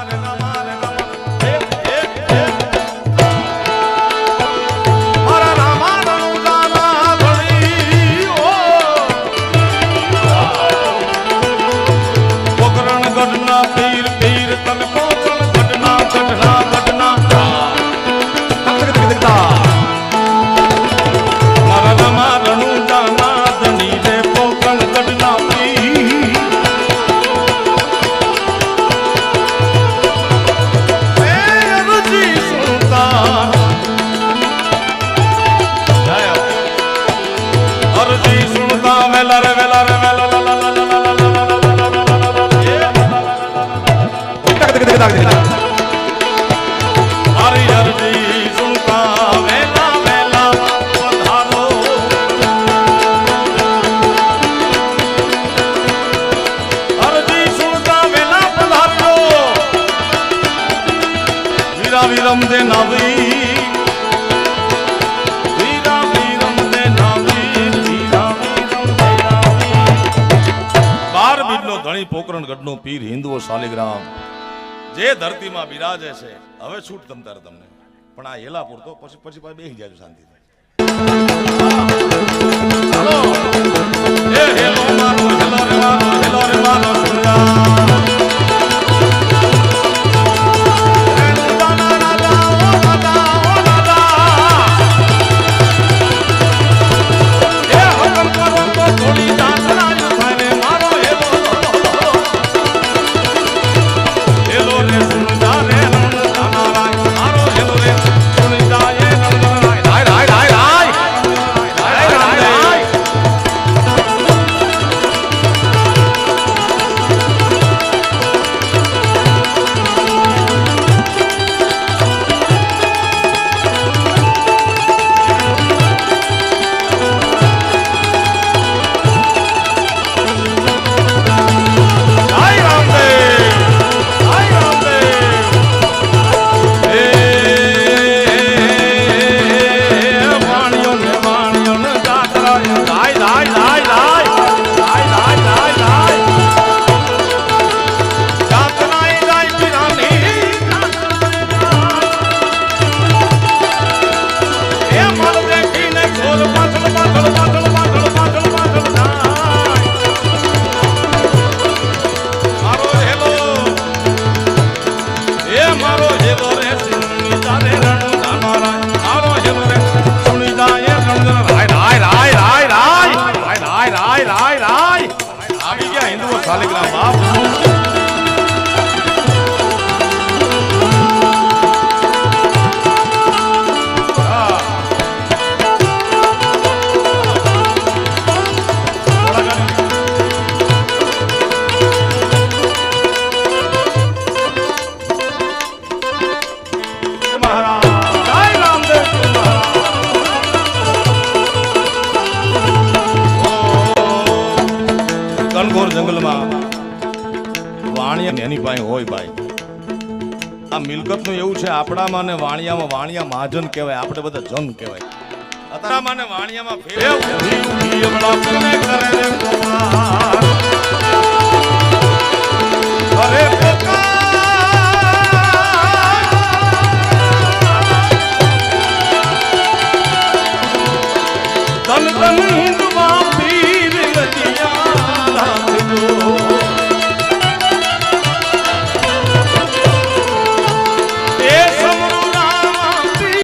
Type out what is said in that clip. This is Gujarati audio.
and i'm Nanana ਦੇ ਨਵੀ ધણી પોકરણ ગઢનો પીર હિન્દુઓ શાલિગ્રામ. જે ધરતીમાં બિરાજે છે. હવે છૂટ તમતાર તમને. પણ આ હેલા પૂરતો પછી પછી બે જાય શાંતિ થાય I'm gonna give llevo a veces. ઘનઘોર જંગલમાં વાણિયા એની પાસે હોય ભાઈ. આ મિલકતનું એવું છે, આપણામાં વાણિયામાં વાણિયા મહાજન કહેવાય, આપણે બધા જન કહેવાય. અત્યારમાં ને વાણિયામાં ફેર